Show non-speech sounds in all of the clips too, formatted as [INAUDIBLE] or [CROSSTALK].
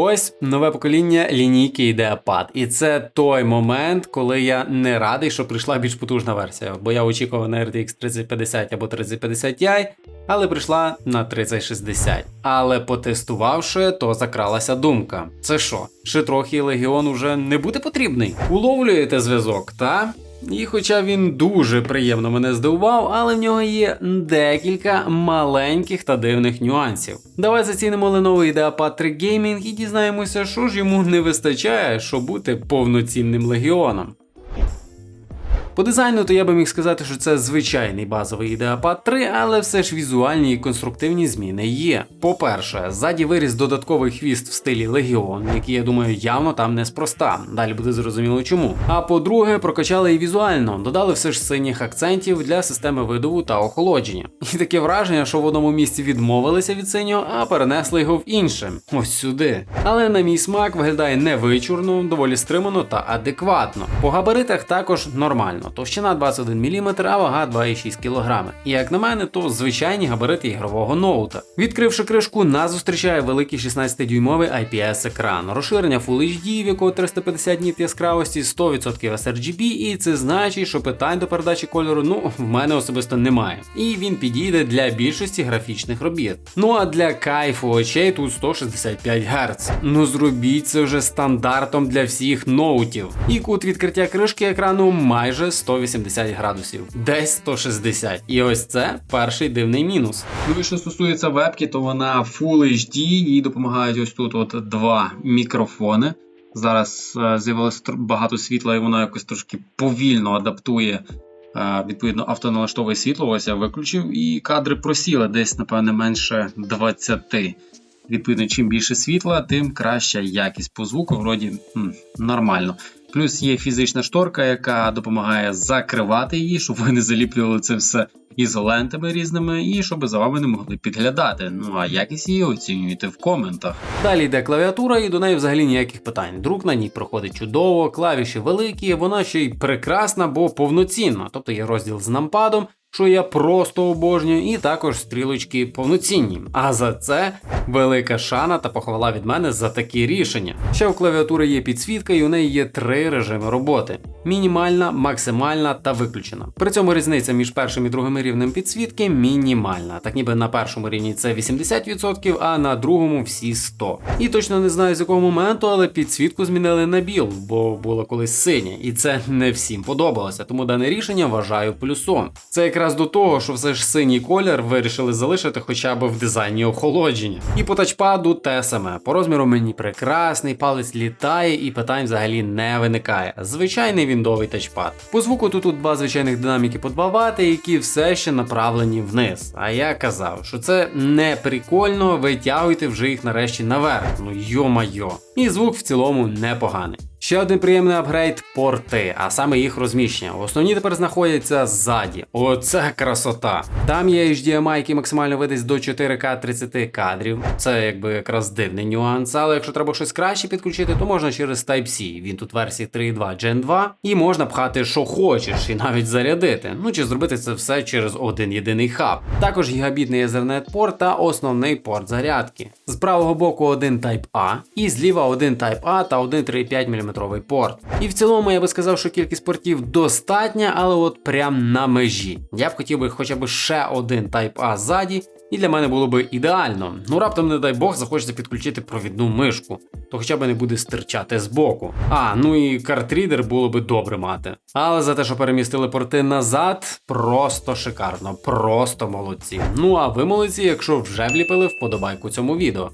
Ось нове покоління лінійки IdeaPad. І це той момент, коли я не радий, що прийшла більш потужна версія, бо я очікував на RTX 3050 або 3050 Ti, але прийшла на 3060. Але потестувавши, то закралася думка: це що, ще трохи легіон уже не буде потрібний? Уловлюєте зв'язок, та? І хоча він дуже приємно мене здивував, але в нього є декілька маленьких та дивних нюансів. Давай зацінимо Lenovo IdeaPad 3 Gaming і дізнаємося, що ж йому не вистачає, щоб бути повноцінним легіоном. По дизайну, то я би міг сказати, що це звичайний базовий IdeaPad 3, але все ж візуальні і конструктивні зміни є. По-перше, ззаді виріс додатковий хвіст в стилі Legion, який, я думаю, явно там неспроста. Далі буде зрозуміло чому. А по-друге, прокачали і візуально, додали все ж синіх акцентів для системи видову та охолодження. І таке враження, що в одному місці відмовилися від синього, а перенесли його в інше. Ось сюди. Але на мій смак виглядає не вичурно, доволі стримано та адекватно. По габаритах також нормально. Товщина 21 мм, а вага 2,6 кг. І як на мене, то звичайні габарити ігрового ноута. Відкривши кришку, нас зустрічає великий 16-дюймовий IPS екран, розширення Full HD, в якого 350 ніт яскравості, 100% sRGB, і це значить, що питань до передачі кольору ну в мене особисто немає. І він підійде для більшості графічних робіт. Ну а для кайфу очей тут 165 Гц. Ну зробіть це вже стандартом для всіх ноутів. І кут відкриття кришки екрану майже 180 градусів, десь 160. І ось це перший дивний мінус. Ну і що стосується вебки, то вона Full HD, їй допомагають ось тут от два мікрофони. Зараз е, з'явилося багато світла, і воно якось трошки повільно адаптує. е, Відповідно, автоналаштовує світло, ось я виключив, і кадри просіли десь, напевне, менше 20. Відповідно, чим більше світла, тим краща якість по звуку, вроді нормально. Плюс є фізична шторка, яка допомагає закривати її, щоб ви не заліплювали це все ізолентами різними, і щоб за вами не могли підглядати. Ну а якість її оцінюєте в коментах. Далі йде клавіатура, і до неї взагалі ніяких питань. Друк на ній проходить чудово, клавіші великі, вона ще й прекрасна, бо повноцінна. Тобто є розділ з нампадом. Що я просто обожнюю, і також стрілочки повноцінні. А за це велика шана та похвала від мене за такі рішення. Ще у клавіатури є підсвітка, і у неї є три режими роботи: мінімальна, максимальна та виключена. При цьому різниця між першим і другим рівнем підсвітки мінімальна. Так ніби на першому рівні це 80%, а на другому всі 100%. І точно не знаю з якого моменту, але підсвітку змінили на біл, бо було колись синє, і це не всім подобалося. Тому дане рішення вважаю плюсом. Це якраз до того, що все ж синій колір вирішили залишити хоча б в дизайні охолодження. І по тачпаду те саме. По розміру мені прекрасний, палець літає і питань взагалі не виникає. Звичайний віндовий тачпад. По звуку тут, тут два звичайних динаміки по 2 Вт, які все ще направлені вниз. А я казав, що це не прикольно, витягуйте вже їх нарешті наверх. Ну йо-майо. І звук в цілому непоганий. Ще один приємний апгрейд порти, а саме їх розміщення. Основні тепер знаходяться ззаді. Оце красота. Там є HDMI, який максимально видасть до 4К 30 кадрів. Це якби якраз дивний нюанс. Але якщо треба щось краще підключити, то можна через Type-C. Він тут версії 3.2 Gen 2, і можна пхати, що хочеш, і навіть зарядити. Ну чи зробити це все через один єдиний хаб. Також гігабітний Ethernet порт та основний порт зарядки. З правого боку один Type-A, і зліва один Type-A та один 3,5 мм порт. І в цілому я би сказав, що кількість портів достатня, але от прям на межі. Я б хотів би хоча б ще один Type-A ззаді, і для мене було би ідеально. Ну раптом, не дай Бог, захочеться підключити провідну мишку, то хоча б не буде стирчати збоку. А, ну і картрідер було би добре мати. Але за те, що перемістили порти назад, просто шикарно, просто молодці. Ну а ви молодці, якщо вже вліпили вподобайку цьому відео.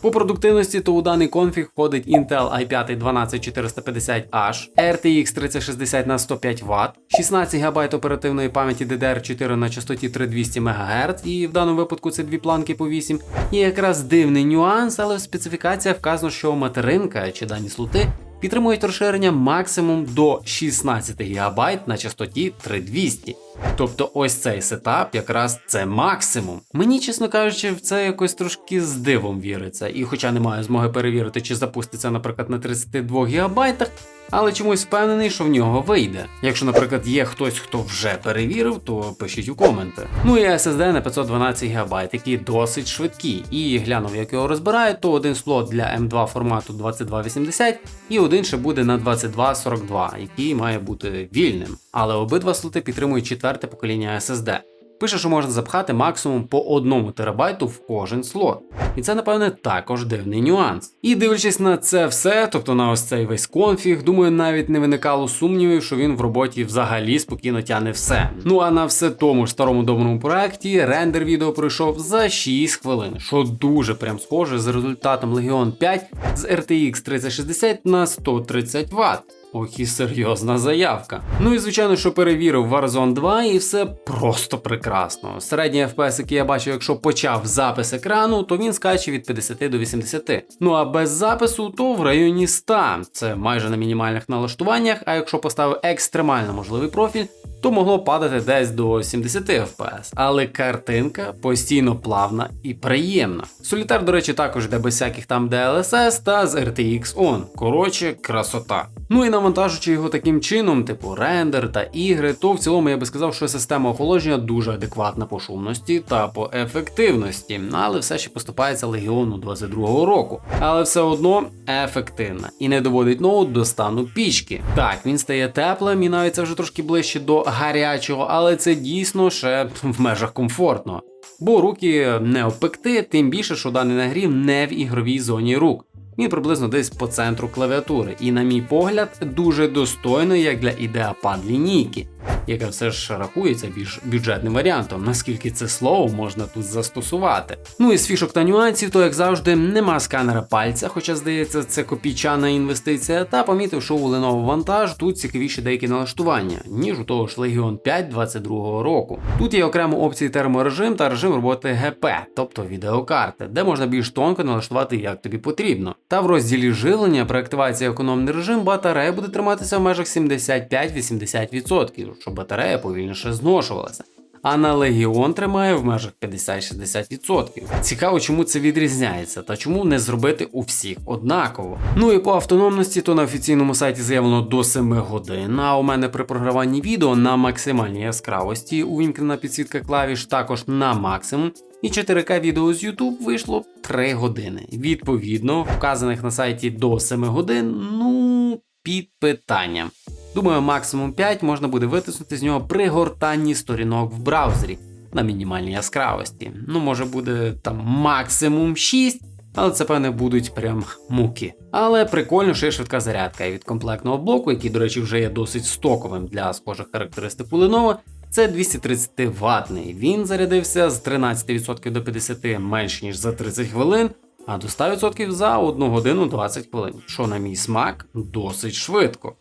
По продуктивності то у даний конфіг входить Intel i5 12450H, RTX 3060 на 105 Вт, 16 ГБ оперативної пам'яті DDR4 на частоті 3200 МГц, і в даному випадку це дві планки по 8. І якраз дивний нюанс, але в специфікаціях вказано, що материнка чи дані слоти підтримують розширення максимум до 16 ГБ на частоті 3200. Тобто ось цей сетап якраз це максимум. Мені, чесно кажучи, в це якось трошки з дивом віриться. І хоча не маю змоги перевірити, чи запуститься, наприклад, на 32 гігабайтах, але чомусь впевнений, що в нього вийде. Якщо, наприклад, є хтось, хто вже перевірив, то пишіть у коменти. Ну і SSD на 512 ГБ, який досить швидкий. І глянув, як його розбирають, то один слот для M2 формату 2280 і один ще буде на 2242, який має бути вільним. Але обидва слоти підтримують четверте покоління SSD. Пише, що можна запхати максимум по 1 терабайту в кожен слот. І це, напевне, також дивний нюанс. І дивлячись на це все, тобто на ось цей весь конфіг, думаю, навіть не виникало сумнівів, що він в роботі взагалі спокійно тягне все. Ну а на все тому ж старому доброму проекті рендер відео пройшов за 6 хвилин, що дуже прям схоже з результатом Legion 5 з RTX 3060 на 130 Вт. Ох і серйозна заявка. Ну і звичайно, що перевірив Warzone 2, і все просто прекрасно. Середній FPS, який я бачив, якщо почав запис екрану, то він скаче від 50 до 80. Ну а без запису, то в районі 100. Це майже на мінімальних налаштуваннях. А якщо поставив екстремально можливий профіль, то могло падати десь до 70 FPS, але картинка постійно плавна і приємна. Солітар, до речі, також йде без всяких там DLSS та з RTX On. Коротше, красота. Ну і навантажуючи його таким чином, типу рендер та ігри, то в цілому я би сказав, що система охолодження дуже адекватна по шумності та по ефективності, але все ще поступається Легіону 22-го року. Але все одно ефективна і не доводить ноут до стану пічки. Так, він стає теплим і навіть це вже трошки ближче до гарячого, але це дійсно ще в межах комфортно. Бо руки не обпекти, тим більше, що даний нагрів не в ігровій зоні рук. Він приблизно десь по центру клавіатури, і, на мій погляд, дуже достойно як для ідеапад лінійки, яка все ж рахується більш бюджетним варіантом, наскільки це слово можна тут застосувати. Ну і з фішок та нюансів, то як завжди, нема сканера пальця, хоча здається, це копійчана інвестиція, та помітив, що у Lenovo Vantage тут цікавіші деякі налаштування, ніж у того ж Legion 5 22 року. Тут є окремо опції терморежим та режим роботи ГП, тобто відеокарти, де можна більш тонко налаштувати як тобі потрібно. Та в розділі живлення при активації економний режим батарея буде триматися в межах 75-80%, щоб батарея повільніше зношувалася. А на Legion тримає в межах 50-60%. Цікаво, чому це відрізняється та чому не зробити у всіх однаково. Ну і по автономності, то на офіційному сайті заявлено до 7 годин. А у мене при програванні відео на максимальній яскравості увімкнена підсвітка клавіш також на максимум. І 4К відео з YouTube вийшло 3 години. Відповідно, вказаних на сайті до 7 годин, ну, під питанням. Думаю, максимум 5 можна буде витиснути з нього при гортанні сторінок в браузері на мінімальній яскравості. Ну, може буде там максимум 6, але це певне будуть прям муки. Але прикольно, що є швидка зарядка і від комплектного блоку, який, до речі, вже є досить стоковим для схожих характеристик у Lenovo, це 230 ватний. Він зарядився з 13% до 50% менш ніж за 30 хвилин, а до 100% за 1 годину 20 хвилин, що на мій смак досить швидко.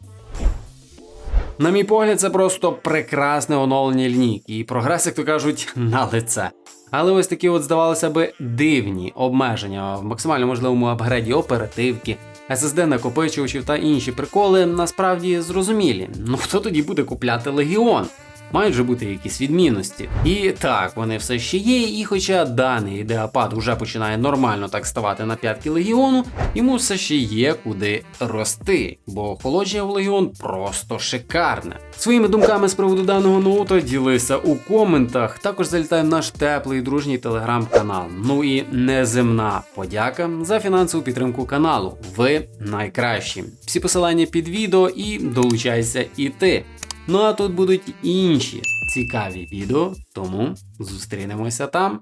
На мій погляд, це просто прекрасне оновлення лінійки, і прогрес, як то кажуть, [LAUGHS] на лице. Але ось такі, от, здавалося би, дивні обмеження в максимально можливому апгреді оперативки, SSD накопичувачів та інші приколи насправді зрозумілі. Ну хто тоді буде купляти Легіон? Мають же бути якісь відмінності. І так, вони все ще є, і хоча даний ідеапад вже починає нормально так ставати на п'ятки легіону, йому все ще є куди рости, бо охолодження в легіон просто шикарне. Своїми думками з приводу даного ноута ділися у коментах. Також залітай в наш теплий дружній телеграм-канал. Ну і неземна подяка за фінансову підтримку каналу. Ви найкращі. Всі посилання під відео і долучайся і ти. Ну а тут будуть інші цікаві відео, тому зустрінемося там.